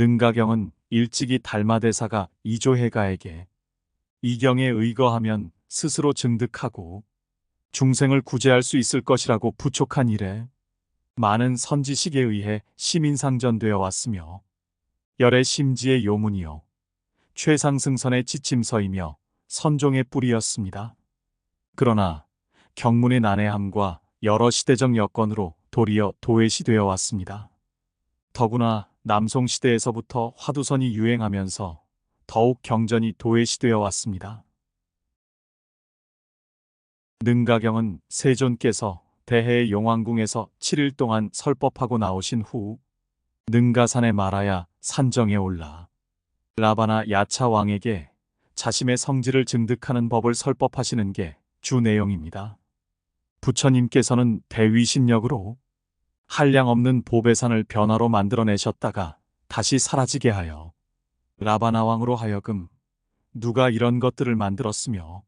능가경은 일찍이 달마대사가 이조해가에게 이경에 의거하면 스스로 증득하고 중생을 구제할 수 있을 것이라고 부촉한 이래 많은 선지식에 의해 시민상전되어 왔으며 열의 심지의 요문이요 최상승선의 지침서이며 선종의 뿌리였습니다. 그러나 경문의 난해함과 여러 시대적 여건으로 도리어 도외시 되어 왔습니다. 더구나 남송 시대에서부터 화두선이 유행하면서 더욱 경전이 도외시되어 왔습니다. 능가경은 세존께서 대해 용왕궁에서 7일 동안 설법하고 나오신 후 능가산에 말하야 산정에 올라 라바나 야차 왕에게 자신의 성질을 증득하는 법을 설법하시는 게 주 내용입니다. 부처님께서는 대위신력으로 한량 없는 보배산을 변화로 만들어내셨다가 다시 사라지게 하여 라바나 왕으로 하여금 누가 이런 것들을 만들었으며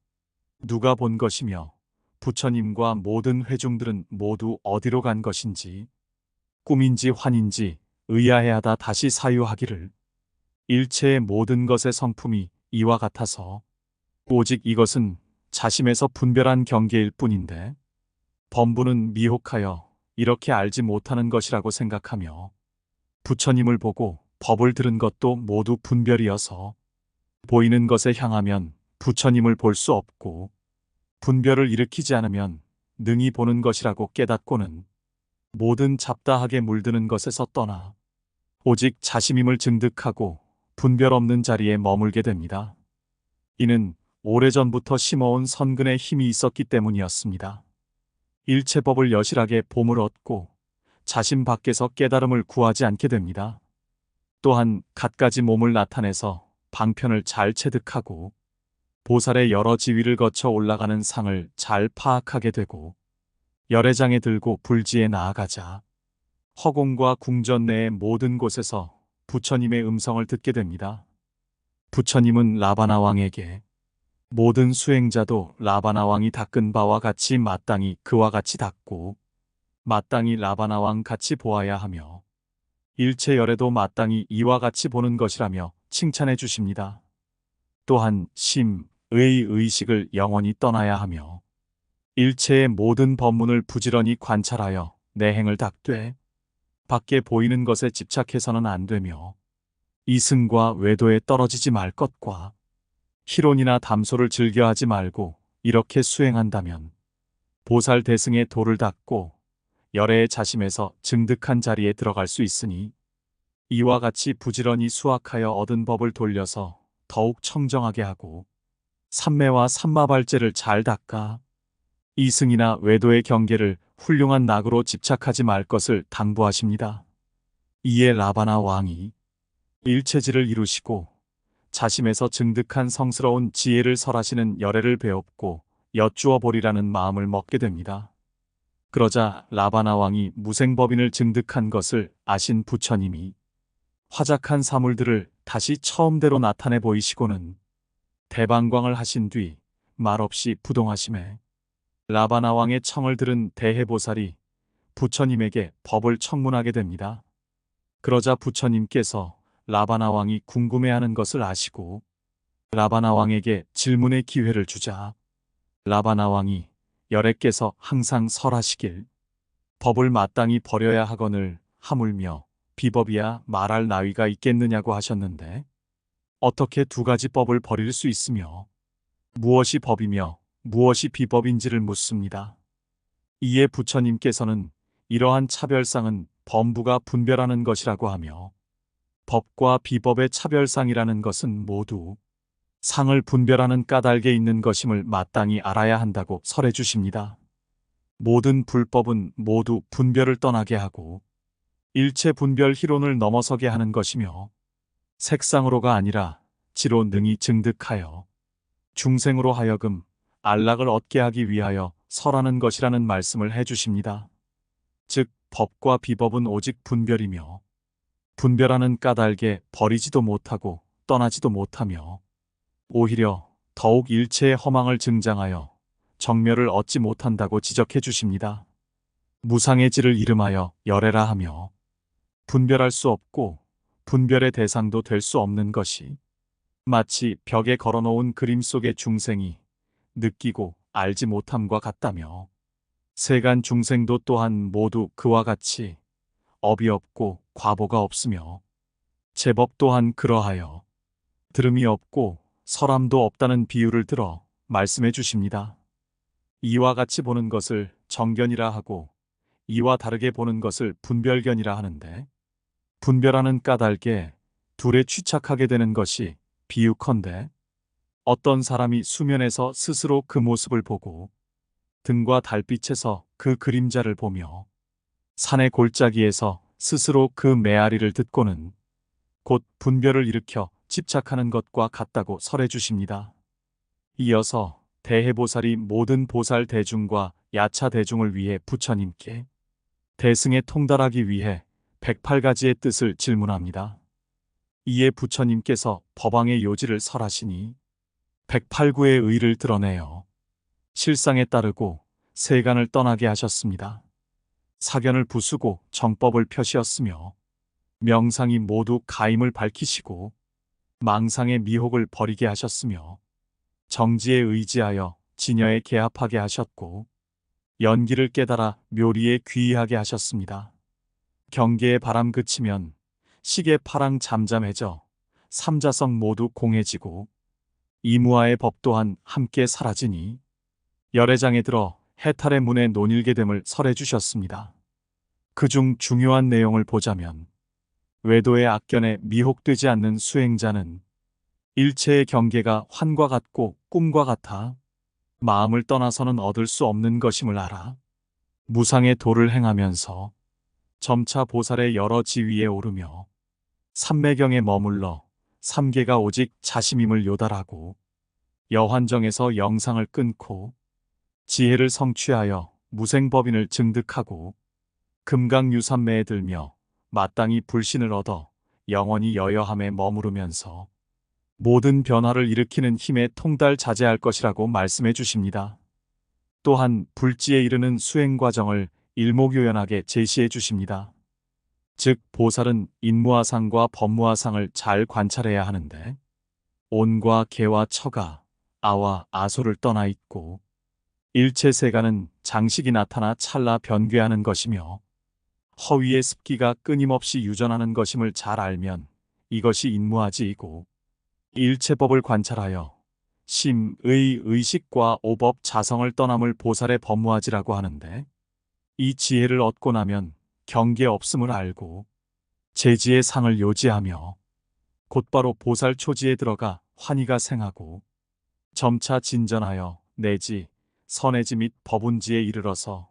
누가 본 것이며 부처님과 모든 회중들은 모두 어디로 간 것인지 꿈인지 환인지 의아해하다 다시 사유하기를 일체의 모든 것의 성품이 이와 같아서 오직 이것은 자심에서 분별한 경계일 뿐인데 범부는 미혹하여 이렇게 알지 못하는 것이라고 생각하며 부처님을 보고 법을 들은 것도 모두 분별이어서 보이는 것에 향하면 부처님을 볼 수 없고 분별을 일으키지 않으면 능히 보는 것이라고 깨닫고는 모든 잡다하게 물드는 것에서 떠나 오직 자심임을 증득하고 분별 없는 자리에 머물게 됩니다. 이는 오래전부터 심어온 선근의 힘이 있었기 때문이었습니다. 일체법을 여실하게 봄을 얻고 자신 밖에서 깨달음을 구하지 않게 됩니다. 또한 갖가지 몸을 나타내서 방편을 잘 체득하고 보살의 여러 지위를 거쳐 올라가는 상을 잘 파악하게 되고 열애장에 들고 불지에 나아가자 허공과 궁전 내의 모든 곳에서 부처님의 음성을 듣게 됩니다. 부처님은 라바나 왕에게 모든 수행자도 라바나 왕이 닦은 바와 같이 마땅히 그와 같이 닦고 마땅히 라바나 왕 같이 보아야 하며 일체 열애도 마땅히 이와 같이 보는 것이라며 칭찬해 주십니다. 또한 심, 의 의식을 영원히 떠나야 하며 일체의 모든 법문을 부지런히 관찰하여 내 행을 닦되 밖에 보이는 것에 집착해서는 안 되며 이승과 외도에 떨어지지 말 것과 희론이나 담소를 즐겨하지 말고 이렇게 수행한다면 보살 대승의 도를 닦고 열애의 자심에서 증득한 자리에 들어갈 수 있으니 이와 같이 부지런히 수학하여 얻은 법을 돌려서 더욱 청정하게 하고 삼매와 삼마발제를 잘 닦아 이승이나 외도의 경계를 훌륭한 낙으로 집착하지 말 것을 당부하십니다. 이에 라바나 왕이 일체지를 이루시고 자심에서 증득한 성스러운 지혜를 설하시는 열애를 배웠고 여쭈어 보리라는 마음을 먹게 됩니다. 그러자 라바나 왕이 무생법인을 증득한 것을 아신 부처님이 화작한 사물들을 다시 처음대로 나타내 보이시고는 대방광을 하신 뒤 말없이 부동하심에 라바나 왕의 청을 들은 대해보살이 부처님에게 법을 청문하게 됩니다. 그러자 부처님께서 라바나 왕이 궁금해하는 것을 아시고 라바나 왕에게 질문의 기회를 주자 라바나 왕이 열애께서 항상 설하시길 법을 마땅히 버려야 하거늘 하물며 비법이야 말할 나위가 있겠느냐고 하셨는데 어떻게 두 가지 법을 버릴 수 있으며 무엇이 법이며 무엇이 비법인지를 묻습니다. 이에 부처님께서는 이러한 차별상은 범부가 분별하는 것이라고 하며 법과 비법의 차별상이라는 것은 모두 상을 분별하는 까닭에 있는 것임을 마땅히 알아야 한다고 설해 주십니다. 모든 불법은 모두 분별을 떠나게 하고 일체 분별 희론을 넘어서게 하는 것이며 색상으로가 아니라 지로 능히 증득하여 중생으로 하여금 안락을 얻게 하기 위하여 설하는 것이라는 말씀을 해 주십니다. 즉 법과 비법은 오직 분별이며 분별하는 까닭에 버리지도 못하고 떠나지도 못하며 오히려 더욱 일체의 허망을 증장하여 정멸을 얻지 못한다고 지적해 주십니다. 무상의 질을 이름하여 열애라 하며 분별할 수 없고 분별의 대상도 될 수 없는 것이 마치 벽에 걸어놓은 그림 속의 중생이 느끼고 알지 못함과 같다며 세간 중생도 또한 모두 그와 같이 업이 없고 과보가 없으며 제법 또한 그러하여 들음이 없고 설함도 없다는 비유를 들어 말씀해 주십니다. 이와 같이 보는 것을 정견이라 하고 이와 다르게 보는 것을 분별견이라 하는데 분별하는 까닭에 둘에 취착하게 되는 것이 비유컨대 어떤 사람이 수면에서 스스로 그 모습을 보고 등과 달빛에서 그 그림자를 보며 산의 골짜기에서 스스로 그 메아리를 듣고는 곧 분별을 일으켜 집착하는 것과 같다고 설해 주십니다. 이어서 대해보살이 모든 보살 대중과 야차 대중을 위해 부처님께 대승에 통달하기 위해 108가지의 뜻을 질문합니다. 이에 부처님께서 법왕의 요지를 설하시니 108구의 의를 드러내어 실상에 따르고 세간을 떠나게 하셨습니다. 사견을 부수고 정법을 펴시었으며 명상이 모두 가임을 밝히시고 망상의 미혹을 버리게 하셨으며 정지에 의지하여 진여에 개합하게 하셨고 연기를 깨달아 묘리에 귀의하게 하셨습니다. 경계의 바람 그치면 시계 파랑 잠잠해져 삼자성 모두 공해지고 이무아의 법 또한 함께 사라지니 열애장에 들어 해탈의 문에 논일게 됨을 설해 주셨습니다. 그중 중요한 내용을 보자면 외도의 악견에 미혹되지 않는 수행자는 일체의 경계가 환과 같고 꿈과 같아 마음을 떠나서는 얻을 수 없는 것임을 알아 무상의 도를 행하면서 점차 보살의 여러 지위에 오르며 삼매경에 머물러 삼계가 오직 자심임을 요달하고 여환정에서 영상을 끊고 지혜를 성취하여 무생법인을 증득하고 금강유산매에 들며 마땅히 불신을 얻어 영원히 여여함에 머무르면서 모든 변화를 일으키는 힘에 통달 자제할 것이라고 말씀해 주십니다. 또한 불지에 이르는 수행 과정을 일목요연하게 제시해 주십니다. 즉 보살은 인무화상과 법무화상을 잘 관찰해야 하는데 온과 개와 처가 아와 아소를 떠나 있고 일체 세간은 장식이 나타나 찰나 변괴하는 것이며 허위의 습기가 끊임없이 유전하는 것임을 잘 알면 이것이 인무화지이고 일체법을 관찰하여 심, 의, 의식과 오법, 자성을 떠남을 보살의 법무화지라고 하는데 이 지혜를 얻고 나면 경계 없음을 알고 제지의 상을 요지하며 곧바로 보살 초지에 들어가 환희가 생하고 점차 진전하여 내지 선해지 및 법운지에 이르러서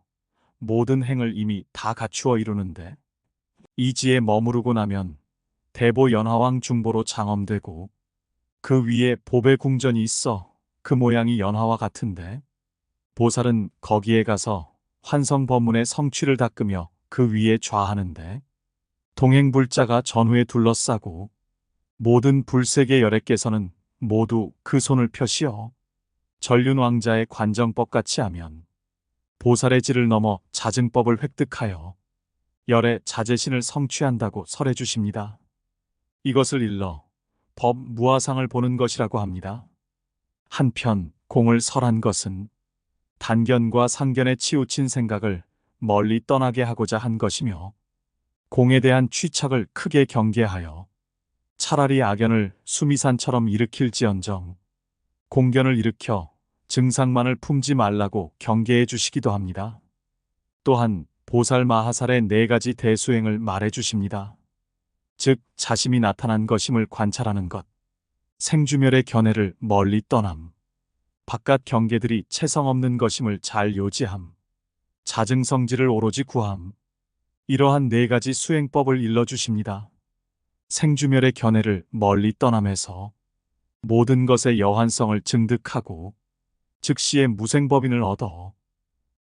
모든 행을 이미 다 갖추어 이루는데 이 지에 머무르고 나면 대보 연화왕 중보로 장엄되고 그 위에 보배 궁전이 있어 그 모양이 연화와 같은데 보살은 거기에 가서 환성 법문의 성취를 닦으며 그 위에 좌하는데 동행불자가 전후에 둘러싸고 모든 불세계 열애께서는 모두 그 손을 펴시어 전륜 왕자의 관정법 같이 하면 보살의 질을 넘어 자증법을 획득하여 열의 자제신을 성취한다고 설해 주십니다. 이것을 일러 법 무화상을 보는 것이라고 합니다. 한편 공을 설한 것은 단견과 상견에 치우친 생각을 멀리 떠나게 하고자 한 것이며 공에 대한 취착을 크게 경계하여 차라리 악연을 수미산처럼 일으킬지언정 공견을 일으켜 증상만을 품지 말라고 경계해 주시기도 합니다. 또한 보살 마하살의 네 가지 대수행을 말해 주십니다. 즉 자심이 나타난 것임을 관찰하는 것, 생주멸의 견해를 멀리 떠남, 바깥 경계들이 체성 없는 것임을 잘 요지함, 자증성지를 오로지 구함, 이러한 네 가지 수행법을 일러 주십니다. 생주멸의 견해를 멀리 떠남해서 모든 것의 여한성을 증득하고 즉시의 무생법인을 얻어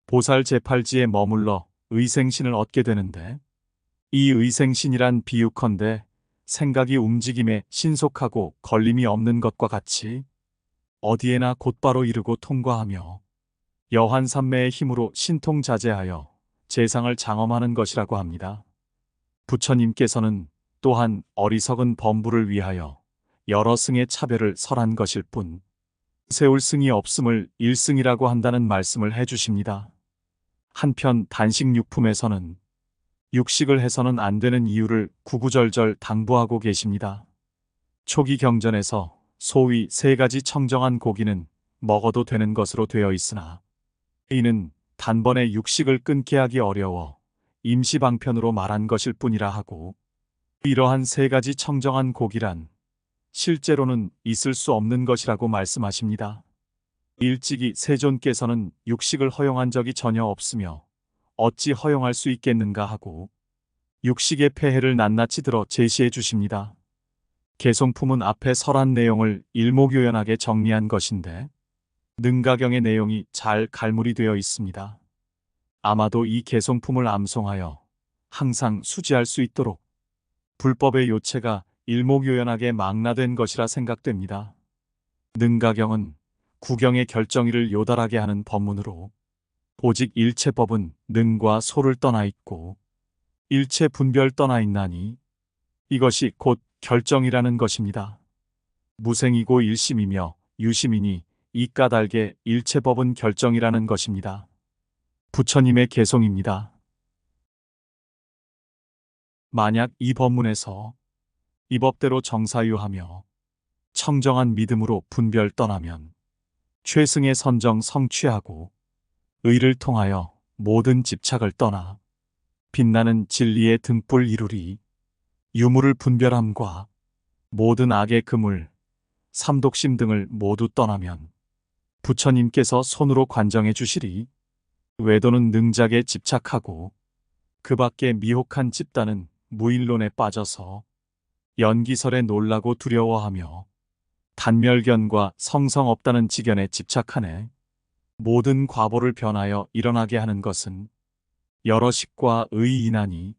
보살 제팔지에 머물러 의생신을 얻게 되는데 이 의생신이란 비유컨대 생각이 움직임에 신속하고 걸림이 없는 것과 같이 어디에나 곧바로 이르고 통과하며 여환삼매의 힘으로 신통자제하여 재상을 장엄하는 것이라고 합니다. 부처님께서는 또한 어리석은 범부를 위하여 여러 승의 차별을 설한 것일 뿐 세울 승이 없음을 일승이라고 한다는 말씀을 해주십니다. 한편 단식 육품에서는 육식을 해서는 안 되는 이유를 구구절절 당부하고 계십니다. 초기 경전에서 소위 세 가지 청정한 고기는 먹어도 되는 것으로 되어 있으나 이는 단번에 육식을 끊게 하기 어려워 임시방편으로 말한 것일 뿐이라 하고 이러한 세 가지 청정한 고기란 실제로는 있을 수 없는 것이라고 말씀하십니다. 일찍이 세존께서는 육식을 허용한 적이 전혀 없으며 어찌 허용할 수 있겠는가 하고 육식의 폐해를 낱낱이 들어 제시해 주십니다. 개송품은 앞에 설한 내용을 일목요연하게 정리한 것인데 능가경의 내용이 잘 갈무리 되어 있습니다. 아마도 이 개송품을 암송하여 항상 수지할 수 있도록 불법의 요체가 일목요연하게 망라된 것이라 생각됩니다. 능가경은 구경의 결정일을 요달하게 하는 법문으로 오직 일체법은 능과 소를 떠나 있고 일체 분별 떠나 있나니 이것이 곧 결정이라는 것입니다. 무생이고 일심이며 유심이니 이 까닭에 일체법은 결정이라는 것입니다. 부처님의 개송입니다. 만약 이 법문에서 이 법대로 정사유하며 청정한 믿음으로 분별 떠나면 최승의 선정 성취하고 의를 통하여 모든 집착을 떠나 빛나는 진리의 등불 이루리 유물을 분별함과 모든 악의 그물, 삼독심 등을 모두 떠나면 부처님께서 손으로 관정해 주시리. 외도는 능작에 집착하고 그 밖에 미혹한 집단은 무일론에 빠져서 연기설에 놀라고 두려워하며 단멸견과 성성 없다는 지견에 집착하네. 모든 과보를 변하여 일어나게 하는 것은 여러 식과 의인하니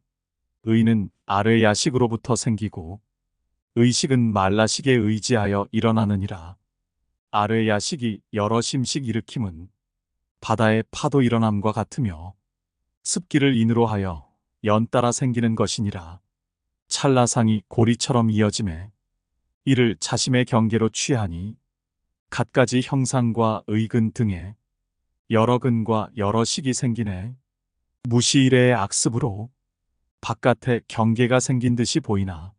의는 아래 야식으로부터 생기고 의식은 말라식에 의지하여 일어나느니라. 아래 야식이 여러 심식 일으킴은 바다의 파도 일어남과 같으며 습기를 인으로 하여 연따라 생기는 것이니라. 찰나상이 고리처럼 이어짐에 이를 자심의 경계로 취하니 갖가지 형상과 의근 등에 여러 근과 여러 식이 생기네. 무시일의 악습으로 바깥에 경계가 생긴 듯이 보이나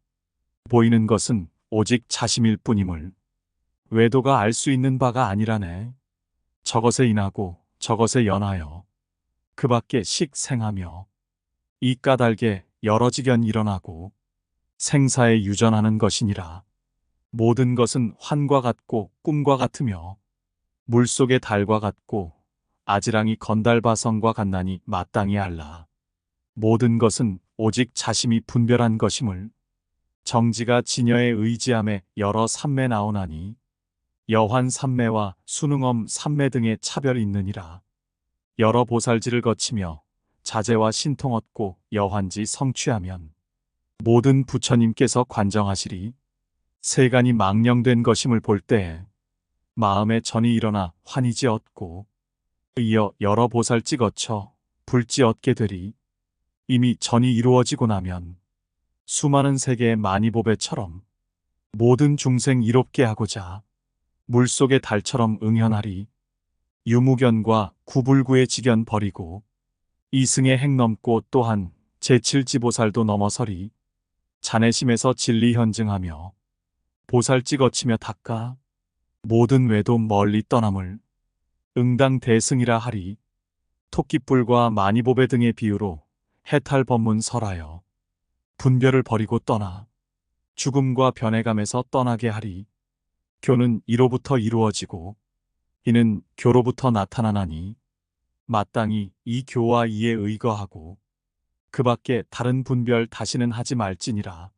보이는 것은 오직 자심일 뿐임을 외도가 알 수 있는 바가 아니라네. 저것에 인하고 저것에 연하여 그 밖에 식생하며 이 까닭에 여러 지견 일어나고 생사에 유전하는 것이니라. 모든 것은 환과 같고 꿈과 같으며 물속의 달과 같고 아지랑이 건달바성과 같나니 마땅히 알라. 모든 것은 오직 자심이 분별한 것임을 정지가 진여에 의지함에 여러 삼매 나오나니 여환 삼매와 수능엄 삼매 등의 차별이 있느니라. 여러 보살지를 거치며 자제와 신통 얻고 여환지 성취하면 모든 부처님께서 관정하시리. 세간이 망령된 것임을 볼 때에 마음에 전이 일어나 환희지 얻고 이어 여러 보살지 거쳐 불지 얻게 되리. 이미 전이 이루어지고 나면 수많은 세계의 마니보배처럼 모든 중생 이롭게 하고자 물속의 달처럼 응현하리. 유무견과 구불구의 지견 버리고 이승의 핵 넘고 또한 제칠지보살도 넘어서리 자내심에서 진리 현증하며 보살지 거치며 닦아 모든 외도 멀리 떠남을 응당 대승이라 하리. 토끼뿔과 마니보배 등의 비유로 해탈 법문 설하여 분별을 버리고 떠나 죽음과 변해감에서 떠나게 하리. 교는 이로부터 이루어지고 이는 교로부터 나타나나니 마땅히 이 교와 이에 의거하고 그 밖에 다른 분별 다시는 하지 말지니라.